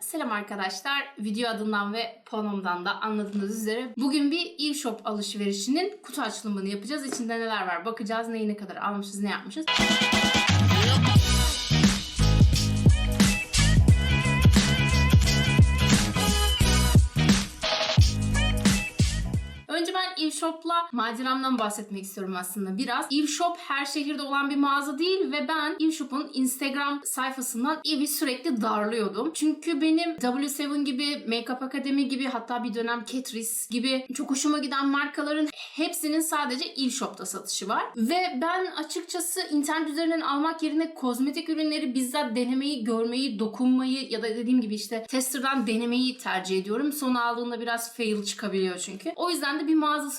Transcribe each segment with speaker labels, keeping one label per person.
Speaker 1: Selam arkadaşlar. Video adından ve panomdan da anladığınız üzere bugün bir e-shop alışverişinin kutu açılımını yapacağız. İçinde neler var bakacağız. Neyi ne kadar almışız, ne yapmışız. Evshop'la maceramdan bahsetmek istiyorum aslında biraz. Evshop her şehirde olan bir mağaza değil ve ben Evshop'un Instagram sayfasından Ev'i sürekli darlıyordum. Çünkü benim W7 gibi, Makeup Academy gibi hatta bir dönem Catrice gibi çok hoşuma giden markaların hepsinin sadece Evshop'ta satışı var. Ve ben açıkçası internet üzerinden almak yerine kozmetik ürünleri bizzat denemeyi, görmeyi, dokunmayı ya da dediğim gibi işte tester'dan denemeyi tercih ediyorum. Sonu aldığında biraz fail çıkabiliyor çünkü. O yüzden de bir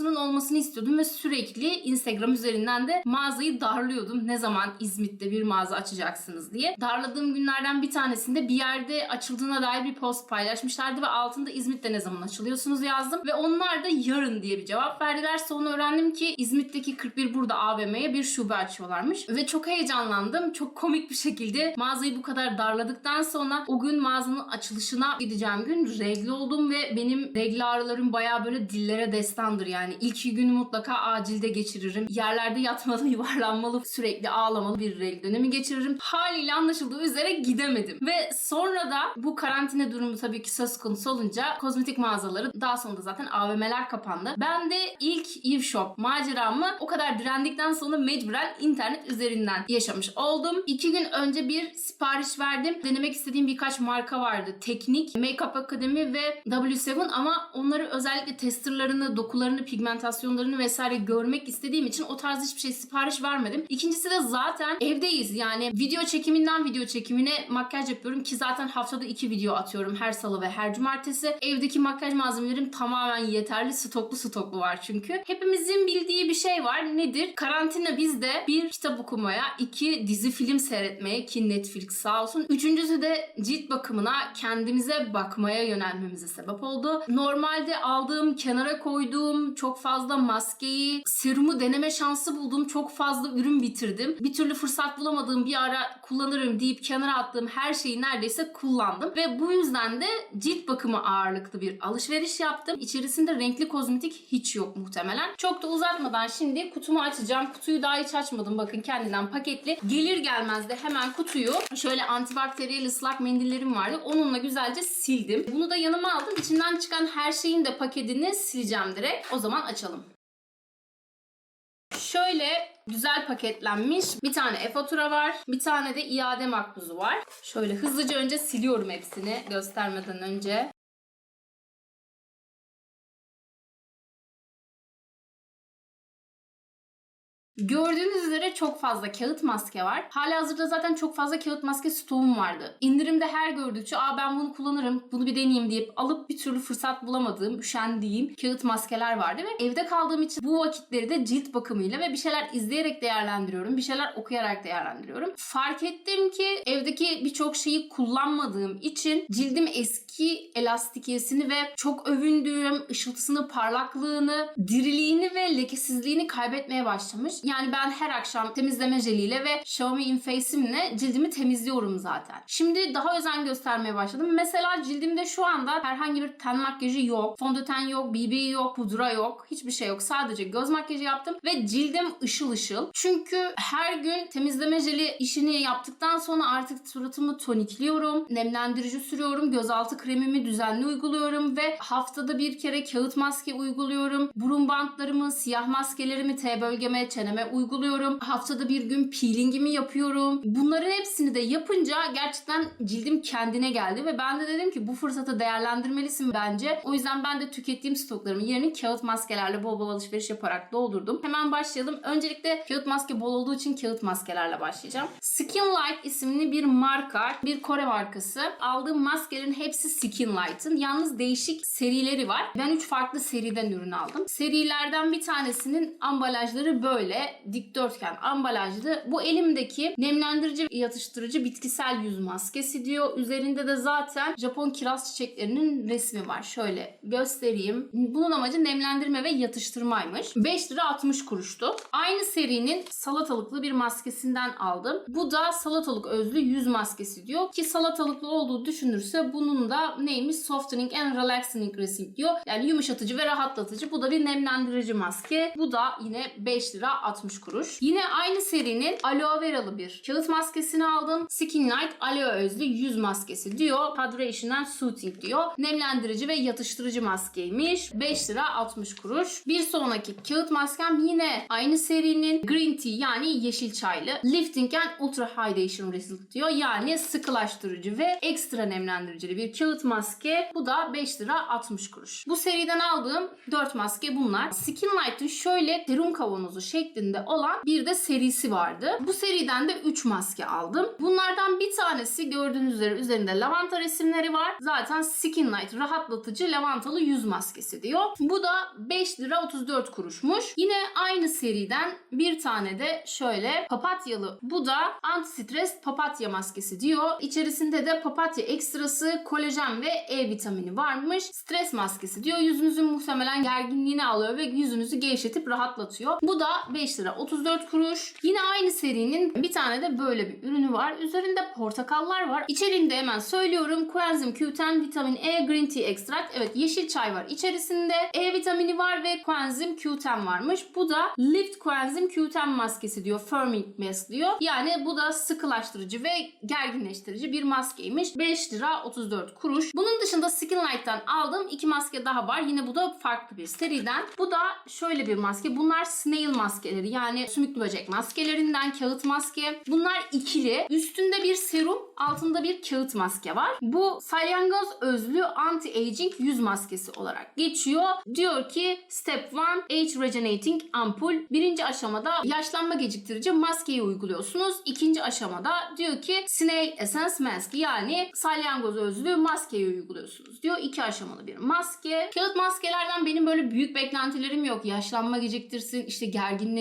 Speaker 1: mağazasının olmasını istiyordum ve sürekli Instagram üzerinden de mağazayı darlıyordum. Ne zaman İzmit'te bir mağaza açacaksınız diye. Darladığım günlerden bir tanesinde bir yerde açıldığına dair bir post paylaşmışlardı ve altında İzmit'te ne zaman açılıyorsunuz yazdım ve onlar da yarın diye bir cevap verdiler. Sonra öğrendim ki İzmit'teki 41 burada AVM'ye bir şube açıyorlarmış ve çok heyecanlandım. Çok komik bir şekilde mağazayı bu kadar darladıktan sonra o gün mağazanın açılışına gideceğim gün regl oldum ve benim regl ağrılarım bayağı böyle dillere destandır yani. İlk iki günü mutlaka acilde geçiririm. Yerlerde yatmalı, yuvarlanmalı, sürekli ağlamalı bir regl dönemi geçiririm. Haliyle anlaşıldığı üzere gidemedim. Ve sonra da bu karantina durumu tabii ki söz konusu olunca kozmetik mağazaları daha sonra zaten AVM'ler kapandı. Ben de ilk Eve Shop maceramı o kadar direndikten sonra mecburen internet üzerinden yaşamış oldum. İki gün önce bir sipariş verdim. Denemek istediğim birkaç marka vardı. Teknik, Makeup Academy ve W7 ama onları özellikle testerlarını, dokularını, pigmentasyonlarını vesaire görmek istediğim için o tarz hiçbir şey sipariş vermedim. İkincisi de zaten evdeyiz yani video çekiminden video çekimine makyaj yapıyorum ki zaten haftada iki video atıyorum her salı ve her cumartesi. Evdeki makyaj malzemelerim tamamen yeterli stoklu stoklu var çünkü. Hepimizin bildiği bir şey var. Nedir? Karantina bizde bir kitap okumaya, iki dizi film seyretmeye ki Netflix sağ olsun. Üçüncüsü de cilt bakımına kendimize bakmaya yönelmemize sebep oldu. Normalde aldığım, kenara koyduğum çok fazla maskeyi, serumu deneme şansı buldum. Çok fazla ürün bitirdim. Bir türlü fırsat bulamadığım bir ara kullanırım deyip kenara attığım her şeyi neredeyse kullandım. Ve bu yüzden de cilt bakımı ağırlıklı bir alışveriş yaptım. İçerisinde renkli kozmetik hiç yok muhtemelen. Çok da uzatmadan şimdi kutumu açacağım. Kutuyu daha hiç açmadım. Bakın kendinden paketli. Gelir gelmez de hemen kutuyu şöyle antibakteriyel ıslak mendillerim vardı. Onunla güzelce sildim. Bunu da yanıma aldım. İçinden çıkan her şeyin de paketini sileceğim direkt. O zaman açalım. Şöyle güzel paketlenmiş bir tane e-fatura var. Bir tane de iade makbuzu var. Şöyle hızlıca önce siliyorum hepsini göstermeden önce. Gördüğünüz üzere çok fazla kağıt maske var. Hala hazırda zaten çok fazla kağıt maske stoğum vardı. İndirimde her gördükçe aa ben bunu kullanırım, bunu bir deneyeyim deyip alıp bir türlü fırsat bulamadığım, üşendiğim kağıt maskeler vardı ve evde kaldığım için bu vakitleri de cilt bakımıyla ve bir şeyler izleyerek değerlendiriyorum. Bir şeyler okuyarak değerlendiriyorum. Fark ettim ki evdeki birçok şeyi kullanmadığım için cildim eski elastikiyesini ve çok övündüğüm ışıltısını, parlaklığını, diriliğini ve lekesizliğini kaybetmeye başlamış. Yani ben her akşam temizleme jeliyle ve Xiaomi InFace'imle cildimi temizliyorum zaten. Şimdi daha özen göstermeye başladım. Mesela cildimde şu anda herhangi bir ten makyajı yok, fondöten yok, BB yok, pudra yok, hiçbir şey yok. Sadece göz makyajı yaptım ve cildim ışıl ışıl. Çünkü her gün temizleme jeli işini yaptıktan sonra artık suratımı tonikliyorum, nemlendirici sürüyorum, gözaltı kremimi düzenli uyguluyorum ve haftada bir kere kağıt maske uyguluyorum. Burun bantlarımı, siyah maskelerimi T bölgeme, çeneme uyguluyorum. Haftada bir gün peelingimi yapıyorum. Bunların hepsini de yapınca gerçekten cildim kendine geldi ve ben de dedim ki bu fırsatı değerlendirmelisin bence. O yüzden ben de tükettiğim stoklarımı yerini kağıt maskelerle bol bol alışveriş yaparak doldurdum. Hemen başlayalım. Öncelikle kağıt maske bol olduğu için kağıt maskelerle başlayacağım. Skin Light isimli bir marka, bir Kore markası. Aldığım maskelerin hepsi Skin Light'ın. Yalnız değişik serileri var. Ben 3 farklı seriden ürün aldım. Serilerden bir tanesinin ambalajları böyle. Dikdörtgen ambalajlı. Bu elimdeki nemlendirici yatıştırıcı bitkisel yüz maskesi diyor. Üzerinde de zaten Japon kiraz çiçeklerinin resmi var. Şöyle göstereyim. Bunun amacı nemlendirme ve yatıştırmaymış. 5 lira 60 kuruştu. Aynı serinin salatalıklı bir maskesinden aldım. Bu da salatalık özlü yüz maskesi diyor ki salatalıklı olduğu düşünürse bunun da neymiş? Softening and relaxing dressing diyor. Yani yumuşatıcı ve rahatlatıcı. Bu da bir nemlendirici maske. Bu da yine 5 lira 60 kuruş. Yine aynı serinin aloe veralı bir kağıt maskesini aldım. Skin Light aloe özlü yüz maskesi diyor. Hydration and Soothing diyor. Nemlendirici ve yatıştırıcı maskeymiş. 5 lira 60 kuruş. Bir sonraki kağıt maskem yine aynı serinin Green Tea yani yeşil çaylı. Lifting and Ultra Hydration Result diyor. Yani sıkılaştırıcı ve ekstra nemlendiricili bir kağıt maske. Bu da 5 lira 60 kuruş. Bu seriden aldığım 4 maske bunlar. Skin Light'ın şöyle serum kavanozu şeklinde olan bir de serisi vardı. Bu seriden de 3 maske aldım. Bunlardan bir tanesi gördüğünüz üzere üzerinde lavanta resimleri var. Zaten Skin Light rahatlatıcı lavantalı yüz maskesi diyor. Bu da 5 lira 34 kuruşmuş. Yine aynı seriden bir tane de şöyle papatyalı. Bu da anti-stres papatya maskesi diyor. İçerisinde de papatya ekstrası, kolajen ve E vitamini varmış. Stres maskesi diyor. Yüzünüzün muhtemelen gerginliğini alıyor ve yüzünüzü gevşetip rahatlatıyor. Bu da 5 lira 34 kuruş. Yine aynı serinin bir tane de böyle bir ürünü var. Üzerinde portakallar var. İçeriğinde hemen söylüyorum. Coenzim Q10 vitamin E green tea extract. Evet yeşil çay var içerisinde. E vitamini var ve coenzim Q10 varmış. Bu da Lift Coenzim Q10 maskesi diyor. Firming mask diyor. Yani bu da sıkılaştırıcı ve gerginleştirici bir maskeymiş. 5 lira 34 kuruş. Bunun dışında Skin Light'tan aldığım iki maske daha var. Yine bu da farklı bir seriden. Bu da şöyle bir maske. Bunlar snail maskeleri yani sümüklü böcek maskelerinden kağıt maske. Bunlar ikili. Üstünde bir serum, altında bir kağıt maske var. Bu salyangoz özlü anti-aging yüz maskesi olarak geçiyor. Diyor ki step 1 age regenerating ampul. Birinci aşamada yaşlanma geciktirici maskeyi uyguluyorsunuz. İkinci aşamada diyor ki snail essence mask yani salyangoz özlü maskeyi uyguluyorsunuz diyor. İki aşamalı bir maske. Kağıt maskelerden benim böyle büyük beklentilerim yok. Yaşlanma geciktirsin, işte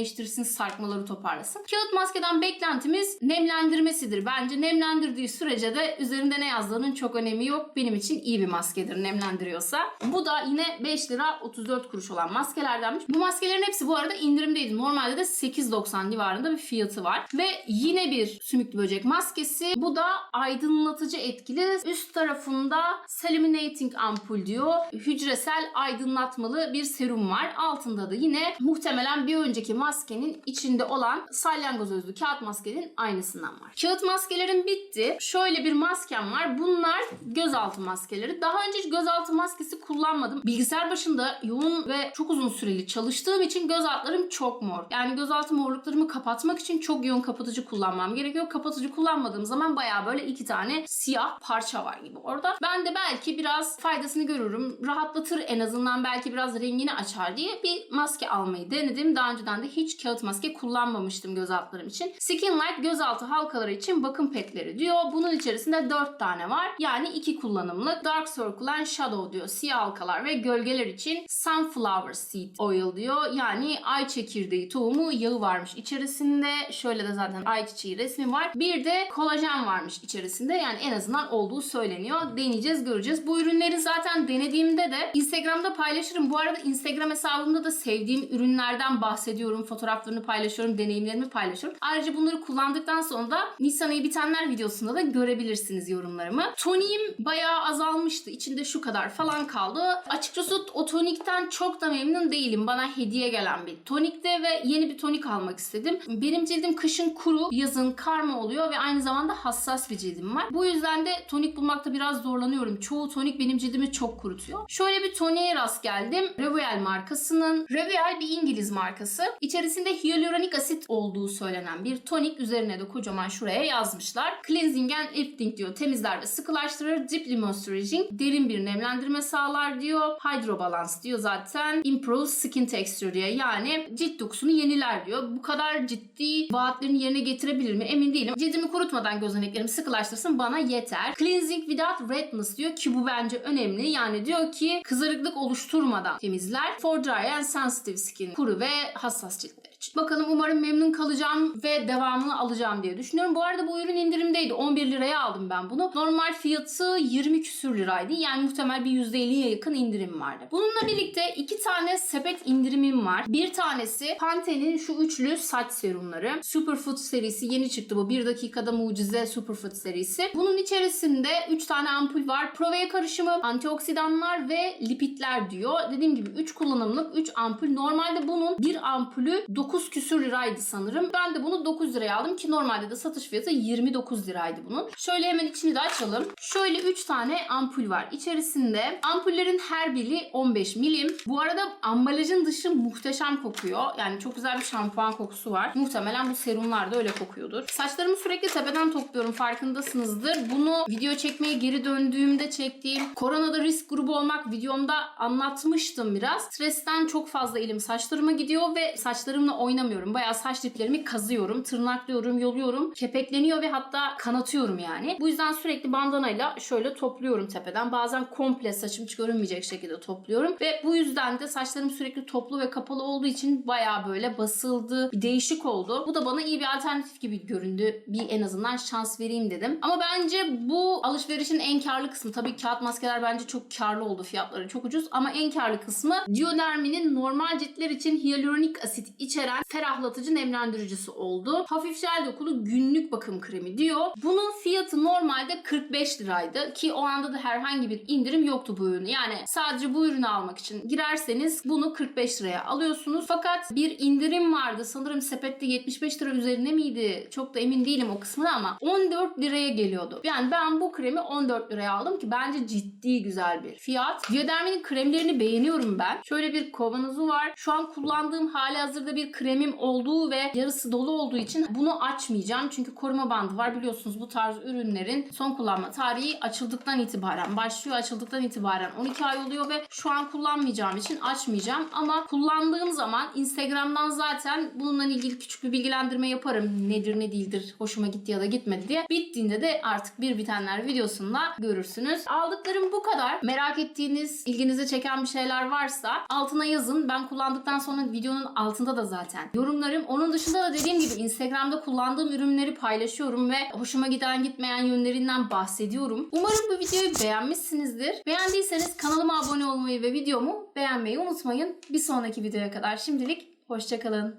Speaker 1: gerginleştirsin, sarkmaları toparlasın. Kağıt maskeden beklentimiz nemlendirmesidir. Bence nemlendirdiği sürece de üzerinde ne yazdığının çok önemi yok. Benim için iyi bir maskedir nemlendiriyorsa. Bu da yine 5 lira 34 kuruş olan maskelerdenmiş. Bu maskelerin hepsi bu arada indirimdeydi. Normalde de 8.90 civarında bir fiyatı var. Ve yine bir sümüklü böcek maskesi. Bu da aydınlatıcı etkili. Üst tarafında Saliminating ampul diyor. Hücresel aydınlatmalı bir serum var. Altında da yine muhtemelen bir önceki maskenin içinde olan salyangoz özlü kağıt maskenin aynısından var. Kağıt maskelerin bitti. Şöyle bir maskem var. Bunlar gözaltı maskeleri. Daha önce hiç gözaltı maskesi kullanmadım. Bilgisayar başında yoğun ve çok uzun süreli çalıştığım için göz altlarım çok mor. Yani gözaltı morluklarımı kapatmak için çok yoğun kapatıcı kullanmam gerekiyor. Kapatıcı kullanmadığım zaman baya böyle iki tane siyah parça var gibi orada. Ben de belki biraz faydasını görürüm. Rahatlatır en azından belki biraz rengini açar diye bir maske almayı denedim. Daha önceden de hiç kağıt maske kullanmamıştım göz altlarım için. Skin Light gözaltı halkaları için bakım petleri diyor. Bunun içerisinde 4 tane var. Yani iki kullanımlık. Dark Circle and Shadow diyor. Siyah halkalar ve gölgeler için Sunflower Seed Oil diyor. Yani ay çekirdeği tohumu yağı varmış içerisinde. Şöyle de zaten ayçiçeği resmi var. Bir de kolajen varmış içerisinde. Yani en azından olduğu söyleniyor. Deneyeceğiz, göreceğiz. Bu ürünleri zaten denediğimde de Instagram'da paylaşırım. Bu arada Instagram hesabımda da sevdiğim ürünlerden bahsediyorum. Fotoğraflarını paylaşıyorum, deneyimlerimi paylaşıyorum. Ayrıca bunları kullandıktan sonra da Nisan ayı bitenler videosunda da görebilirsiniz yorumlarımı. Toniğim bayağı azalmıştı. İçinde şu kadar falan kaldı. Açıkçası o tonikten çok da memnun değilim. Bana hediye gelen bir tonikte ve yeni bir tonik almak istedim. Benim cildim kışın kuru, yazın karma oluyor ve aynı zamanda hassas bir cildim var. Bu yüzden de tonik bulmakta biraz zorlanıyorum. Çoğu tonik benim cildimi çok kurutuyor. Şöyle bir toniğe rast geldim. Reviel markasının. Reviel bir İngiliz markası. İçerisinde hyaluronik asit olduğu söylenen bir tonik. Üzerine de kocaman şuraya yazmışlar. Cleansing and lifting diyor. Temizler ve sıkılaştırır. Deeply moisturizing. Derin bir nemlendirme sağlar diyor. Hydro balance diyor zaten. Improve skin texture diyor. Yani cilt dokusunu yeniler diyor. Bu kadar ciddi vaatlerini yerine getirebilir mi emin değilim. Cildimi kurutmadan gözeneklerimi sıkılaştırsın bana yeter. Cleansing without redness diyor ki bu bence önemli. Yani diyor ki kızarıklık oluşturmadan temizler. For dry and sensitive skin. Kuru ve hassas ciltler için. Bakalım umarım memnun kalacağım ve devamını alacağım diye düşünüyorum. Bu arada bu ürün indirimdeydi. 11 liraya aldım ben bunu. Normal fiyatı 20 küsür liraydı. Yani muhtemel bir %50'ye yakın indirim vardı. Bununla birlikte iki tane sepet indirimim var. Bir tanesi Pantene'in şu üçlü saç serumları. Superfood serisi yeni çıktı bu. 1 dakikada mucize Superfood serisi. Bunun içerisinde 3 tane ampul var. Provea karışımı, antioksidanlar ve lipidler diyor. Dediğim gibi 3 kullanımlık 3 ampul. Normalde bunun bir ampulü 9 küsür liraydı sanırım. Ben de bunu 9 liraya aldım ki normalde de satış fiyatı 29 liraydı bunun. Şöyle hemen içini de açalım. Şöyle 3 tane ampul var. İçerisinde ampullerin her biri 15 milim. Bu arada ambalajın dışı muhteşem kokuyor. Yani çok güzel bir şampuan kokusu var. Muhtemelen bu serumlar da öyle kokuyordur. Saçlarımı sürekli tepeden topluyorum farkındasınızdır. Bunu video çekmeye geri döndüğümde çektiğim koronada risk grubu olmak videomda anlatmıştım biraz. Stresten çok fazla elim saçlarıma gidiyor ve saçlarımla oynamıyorum. Bayağı saç diplerimi kazıyorum, tırnaklıyorum, yoluyorum. Kepekleniyor ve hatta kanatıyorum yani. Bu yüzden sürekli bandanayla şöyle topluyorum tepeden. Bazen komple saçım hiç görünmeyecek şekilde topluyorum. Ve bu yüzden de saçlarım sürekli toplu ve kapalı olduğu için bayağı böyle basıldı. Bir değişik oldu. Bu da bana iyi bir alternatif gibi göründü. Bir en azından şans vereyim dedim. Ama bence bu alışverişin en karlı kısmı. Tabii kağıt maskeler bence çok karlı oldu. Fiyatları çok ucuz. Ama en karlı kısmı Diodermi'nin normal ciltler için hyaluronik asit içeren ferahlatıcı nemlendiricisi oldu. Hafif jel dokulu günlük bakım kremi diyor. Bunun fiyatı normalde 45 liraydı ki o anda da herhangi bir indirim yoktu bu ürünü. Yani sadece bu ürünü almak için girerseniz bunu 45 liraya alıyorsunuz. Fakat bir indirim vardı. Sanırım sepette 75 lira üzerine miydi? Çok da emin değilim o kısmına ama 14 liraya geliyordu. Yani ben bu kremi 14 liraya aldım ki bence ciddi güzel bir fiyat. Diodermi'nin kremlerini beğeniyorum ben. Şöyle bir kavanozu var. Şu an kullandığım hali hazırda bir kremim olduğu ve yarısı dolu olduğu için bunu açmayacağım. Çünkü koruma bandı var. Biliyorsunuz bu tarz ürünlerin son kullanma tarihi açıldıktan itibaren başlıyor. Açıldıktan itibaren 12 ay oluyor ve şu an kullanmayacağım için açmayacağım. Ama kullandığım zaman Instagram'dan zaten bununla ilgili küçük bir bilgilendirme yaparım. Nedir ne değildir, hoşuma gitti ya da gitmedi diye. Bittiğinde de artık bir bitenler videosunda görürsünüz. Aldıklarım bu kadar. Merak ettiğiniz, ilginizi çeken bir şeyler varsa altına yazın. Ben kullandıktan sonra videonun altında da zaten yorumlarım. Onun dışında da dediğim gibi Instagram'da kullandığım ürünleri paylaşıyorum ve hoşuma giden gitmeyen yönlerinden bahsediyorum. Umarım bu videoyu beğenmişsinizdir. Beğendiyseniz kanalıma abone olmayı ve videomu beğenmeyi unutmayın. Bir sonraki videoya kadar şimdilik hoşçakalın.